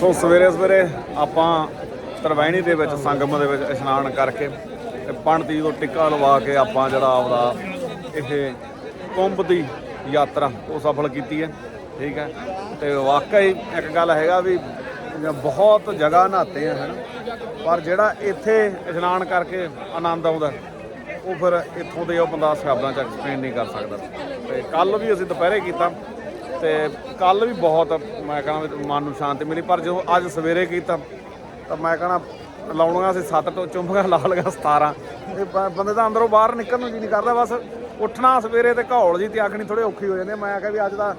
ਸੋ ਸਵੇਰੇ ਸਵੇਰੇ ਆਪਾਂ ਤਰਵੈਣੀ ਦੇ ਵਿੱਚ, ਸੰਗਮ ਦੇ ਵਿੱਚ ਇਸ਼ਨਾਨ ਕਰਕੇ ਤੇ ਪੰਡਤੀ ਤੋਂ ਟਿੱਕਾ ਲਵਾ ਕੇ ਆਪਾਂ ਜਿਹੜਾ ਆਪਦਾ ਇਹ ਕੁੰਭ ਦੀ ਯਾਤਰਾ, ਉਹ ਸਫਲ ਕੀਤੀ ਹੈ, ਠੀਕ ਹੈ? ਤੇ ਵਾਕਈ ਇੱਕ ਗੱਲ ਹੈਗਾ ਵੀ ਬਹੁਤ ਜਗ੍ਹਾ ਨਹਾਤੇ ਆ, ਹਨ? ਪਰ ਜਿਹੜਾ ਇੱਥੇ ਇਸ਼ਨਾਨ ਕਰਕੇ ਆਨੰਦ ਆਉਂਦਾ, ਉਹ ਫਿਰ ਇੱਥੋਂ ਦੇ ਉਹ ਬੰਦਾ ਸ਼ਬਦਾਂ ਚ ਐਕਸਪਲੇਨ ਨਹੀਂ ਕਰ ਸਕਦਾ। ਤੇ ਕੱਲ ਵੀ ਅਸੀਂ ਦੁਪਹਿਰੇ ਕੀਤਾ ਤੇ ਕੱਲ ਵੀ ਬਹੁਤ ਮੈਂ ਕਹਣਾ ਮਨ ਨੂੰ ਸ਼ਾਂਤੀ ਮਿਲੀ, ਪਰ ਜਦੋਂ ਅੱਜ ਸਵੇਰੇ ਕੀਤਾ ਤਾਂ ਮੈਂ ਕਹਣਾ ਲਾਉਣੀਆਂ ਸੀ ਸੱਤ ਤੋਂ ਚੁੰਮਗਾ ਲਾ ਲਗਾ 17 ਇਹ ਬੰਦੇ ਦਾ ਅੰਦਰੋਂ ਬਾਹਰ ਨਿਕਲਣ ਨੂੰ ਜੀ ਨਹੀਂ ਕਰਦਾ, ਬਸ ਉੱਠਣਾ ਸਵੇਰੇ ਤੇ ਘੌਲ ਜੀ ਤੇ ਆਖਣੀ ਥੋੜੀ ਔਖੀ ਹੋ ਜਾਂਦੀ ਮੈਂ ਆਖਿਆ ਵੀ ਅੱਜ ਦਾ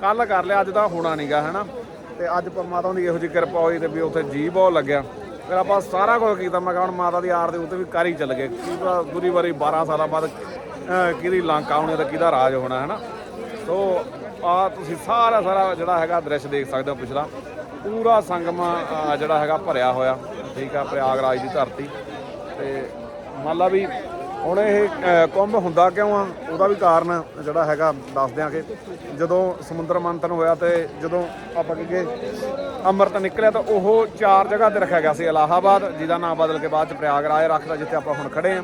ਕੱਲ ਕਰ ਲਿਆ, ਅੱਜ ਦਾ ਹੋਣਾ ਨਹੀਂਗਾ ਹੈਨਾ। ਤੇ ਅੱਜ ਪਰਮਾਤਮਾ ਦੀ ਇਹੋ ਜਿਹੀ ਕਿਰਪਾ ਹੋਈ ਤੇ ਵੀ ਉੱਥੇ ਜੀ ਬਹੁਤ ਲੱਗਿਆ। ਫਿਰ ਆਪਾਂ ਸਾਰਾ ਕੁਝ ਕੀਤਾ, ਮੈਂ ਕਹਾਂ ਹੁਣ ਮਾਤਾ ਦੀ ਆਰ ਦੇ ਉੱਤੇ ਵੀ ਕਰ ਹੀ ਚੱਲ ਗਏ। ਕੀ ਪਤਾ ਦੂਰੀ ਵਾਰੀ 12 ਸਾਲਾਂ ਬਾਅਦ ਕਿਹਦੀ ਲਾਂਕਾ ਹੋਣੀ ਤੇ ਕਿਹਦਾ ਰਾਜ ਹੋਣਾ, ਹੈਨਾ। ਸੋ ਆ ਤੁਸੀਂ ਸਾਰਾ ਸਾਰਾ ਜਿਹੜਾ ਹੈਗਾ ਦ੍ਰਿਸ਼ ਦੇਖ ਸਕਦੇ ਹੋ ਪਿਛਲਾ। ਪੂਰਾ ਸੰਗਮ ਜਿਹੜਾ ਹੈਗਾ ਭਰਿਆ ਹੋਇਆ। ਠੀਕ ਆ, ਪ੍ਰਯਾਗਰਾਜ ਦੀ ਧਰਤੀ। ਤੇ ਮੰਨ ਲਾ ਵੀ ਹੁਣ ਇਹ ਕੁੰਭ ਹੁੰਦਾ ਕਿਉਂ ਆ? ਉਹਦਾ ਵੀ ਕਾਰਨ ਜਿਹੜਾ ਹੈਗਾ ਦੱਸ ਕਿ ਜਦੋਂ ਸਮੁੰਦਰ ਮੰਥਨ ਹੋਇਆ ਤੇ ਜਦੋਂ ਆਪਾਂ ਕਹੀਏ ਅੰਮ੍ਰਿਤ ਨਿਕਲਿਆ ਤਾਂ ਉਹ ਚਾਰ ਜਗ੍ਹਾ ਤੇ ਰੱਖਿਆ ਗਿਆ ਸੀ। ਇਲਾਹਾਬਾਦ, ਜਿਹਦਾ ਨਾਮ ਬਦਲ ਕੇ ਬਾਅਦ ਚ ਪ੍ਰਯਾਗਰਾਜ ਰੱਖਦਾ, ਜਿੱਥੇ ਆਪਾਂ ਹੁਣ ਖੜੇ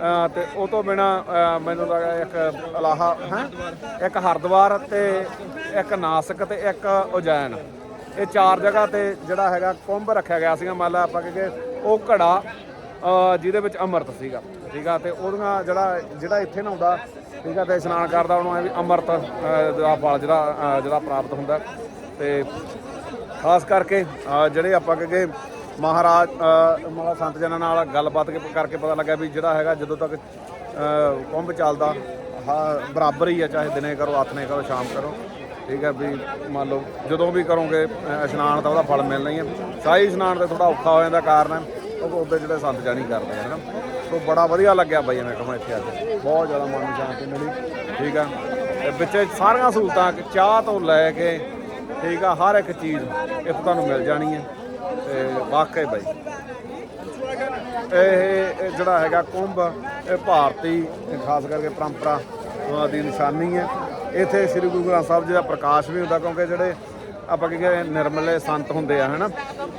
ਆ। ਤੇ ਉਹ ਤੋਂ ਬਿਨਾ ਮੈਨੂੰ ਲੱਗਾ ਇੱਕ ਇਲਾਹਾ, ਹੈ? ਇੱਕ ਹਰਿਦੁਆਰ ਤੇ ਇੱਕ ਨਾਸਿਕ ਤੇ ਇੱਕ ਉਜੈਨ। ਇਹ ਚਾਰ ਜਗ੍ਹਾ ਤੇ ਜਿਹੜਾ ਹੈਗਾ ਕੁੰਭ ਰੱਖਿਆ ਗਿਆ ਸੀਗਾ। ਮੰਨ ਲਾ ਆਪਾਂ ਕਹੀਏ ਉਹ ਘੜਾ ਜਿਹਦੇ ਵਿੱਚ ਅੰਮ੍ਰਿਤ ਸੀਗਾ। ਠੀਕ ਆ, ਤੇ ਉਹਦੀਆਂ ਜਿਹੜਾ ਜਿਹੜਾ ਇੱਥੇ ਨਹਾਉਂਦਾ, ਠੀਕ ਆ, ਤੇ ਇਸ਼ਨਾਨ ਕਰਦਾ, ਉਹਨੂੰ ਐ ਵੀ ਅੰਮ੍ਰਿਤ ਦਾ ਫਲ ਜਿਹੜਾ ਜਿਹੜਾ ਪ੍ਰਾਪਤ ਹੁੰਦਾ। ਤੇ ਖਾਸ ਕਰਕੇ ਜਿਹੜੇ ਆਪਾਂ ਕਹੇ ਮਹਾਰਾਜ ਮਹਾਰਾ ਸੰਤ ਜਨਾਂ ਨਾਲ ਗੱਲਬਾਤ ਕਰਕੇ ਪਤਾ ਲੱਗਾ ਵੀ ਜਿਹੜਾ ਹੈਗਾ, ਜਦੋਂ ਤੱਕ ਕੁੰਭ ਚੱਲਦਾ, ਹਾਂ, ਬਰਾਬਰ ਹੀ ਆ, ਚਾਹੇ ਦਿਨੇ ਕਰੋ ਹੱਥ ਨੇ ਕਰੋ, ਸ਼ਾਮ ਕਰੋ। ਠੀਕ ਹੈ ਵੀ ਮੰਨ ਲਓ, ਜਦੋਂ ਵੀ ਕਰੋਗੇ ਇਸ਼ਨਾਨ ਤਾਂ ਉਹਦਾ ਫਲ ਮਿਲਣਾ ਹੀ ਹੈ ਸ਼ਾਹੀ ਇਸ਼ਨਾਨ ਤੇ ਥੋੜਾ ਔਖਾ ਹੋ ਜਾਂਦਾ ਕਾਰਨ। ਹੈ ਉਹ ਉਹਦੇ ਜਿਹੜੇ ਸੰਤ ਜਾਣੀ ਕਰਦੇ ਆ ਨਾ। ਸੋ ਬੜਾ ਵਧੀਆ ਲੱਗਿਆ ਬਾਈ ਮੈਂ ਕਹਾਂ ਇੱਥੇ ਆ ਕੇ ਬਹੁਤ ਜ਼ਿਆਦਾ ਮਨ ਨੂੰ ਸ਼ਾਂਤੀ ਮਿਲੀ। ਠੀਕ ਆ? ਤੇ ਵਿੱਚ ਸਾਰੀਆਂ ਸਹੂਲਤਾਂ ਚਾਹ ਤੋਂ ਲੈ ਕੇ, ਠੀਕ ਆ, ਹਰ ਇੱਕ ਚੀਜ਼ ਇੱਥੇ ਤੁਹਾਨੂੰ ਮਿਲ ਜਾਣੀ ਹੈ ਤੇ ਵਾਕਈ ਬਾਈ। ਇਹ ਜਿਹੜਾ ਹੈਗਾ ਕੁੰਭ, ਇਹ ਭਾਰਤੀ ਖਾਸ ਕਰਕੇ ਪਰੰਪਰਾ ਦੀ ਨਿਸ਼ਾਨੀ ਹੈ ਇੱਥੇ ਸ੍ਰੀ ਗੁਰੂ ਗ੍ਰੰਥ ਸਾਹਿਬ ਜੀ ਦਾ ਪ੍ਰਕਾਸ਼ ਵੀ ਹੁੰਦਾ, ਕਿਉਂਕਿ ਜਿਹੜੇ ਆਪਾਂ ਕੀ ਕਹਿੰਦੇ ਨਿਰਮਲੇ ਸੰਤ ਹੁੰਦੇ ਆ, ਹਨਾ?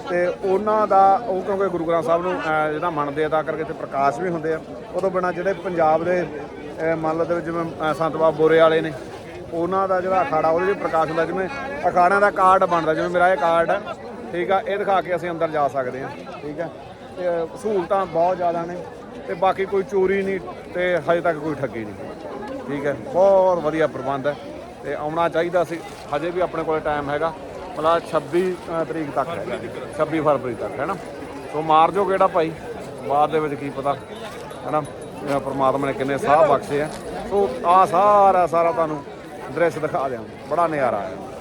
ਤੇ ਉਹਨਾਂ ਦਾ, ਉਹ ਕਿਉਂਕਿ ਗੁਰੂ ਗ੍ਰੰਥ ਸਾਹਿਬ ਨੂੰ ਜਿਹੜਾ ਮੰਨਦੇ ਆ, ਤਾਂ ਕਰਕੇ ਇੱਥੇ ਪ੍ਰਕਾਸ਼ ਵੀ ਹੁੰਦੇ ਆ। ਉਦੋਂ ਬਿਨਾਂ ਜਿਹੜੇ ਪੰਜਾਬ ਦੇ ਮੰਨ ਲਓ ਦੇ ਵਿੱਚ ਜਿਵੇਂ ਸੰਤ ਬਾਬਾ ਬੋਰੇ ਵਾਲੇ ਨੇ, ਉਹਨਾਂ ਦਾ ਜਿਹੜਾ ਅਖਾੜਾ, ਉਹਦੇ ਵਿੱਚ ਪ੍ਰਕਾਸ਼ ਹੁੰਦਾ, ਜਿਵੇਂ ਅਖਾੜਿਆਂ ਦਾ ਕਾਰਡ ਬਣਦਾ, ਜਿਵੇਂ ਮੇਰਾ ਇਹ ਕਾਰਡ ਹੈ ਠੀਕ ਆ, ਇਹ ਦਿਖਾ ਕੇ ਅਸੀਂ ਅੰਦਰ ਜਾ ਸਕਦੇ ਹਾਂ, ਠੀਕ ਹੈ ਤੇ ਸਹੂਲਤਾਂ ਬਹੁਤ ਜ਼ਿਆਦਾ ਨੇ, ਤੇ ਬਾਕੀ ਕੋਈ ਚੋਰੀ ਨਹੀਂ, ਤੇ ਹਜੇ ਤੱਕ ਕੋਈ ਠੱਗੀ ਨਹੀਂ, ਠੀਕ ਹੈ ਬਹੁਤ ਵਧੀਆ ਪ੍ਰਬੰਧ ਹੈ ਤੇ ਆਉਣਾ ਚਾਹੀਦਾ ਸੀ। ਹਜੇ ਵੀ ਆਪਣੇ ਕੋਲੇ ਟਾਈਮ ਹੈਗਾ। ਮਤਲਬ 26 ਤਰੀਕ ਤੱਕ ਹੈਗਾ। 26 ਫਰਵਰੀ ਤੱਕ, ਹੈ ਨਾ? ਸੋ ਮਾਰ ਜੋ ਕਿਹੜਾ ਭਾਈ? ਬਾਅਦ ਦੇ ਵਿੱਚ ਕੀ ਪਤਾ, ਹੈ ਨਾ? ਪਰਮਾਤਮਾ ਨੇ ਕਿੰਨੇ ਸਾਹ ਬਖਸ਼ੇ ਆ। ਸੋ ਆ ਸਾਰਾ ਸਾਰਾ ਤੁਹਾਨੂੰ ਦ੍ਰਿਸ਼ ਦਿਖਾ ਦਿਆਂ ਬੜਾ ਨਜ਼ਾਰਾ ਆਇਆ।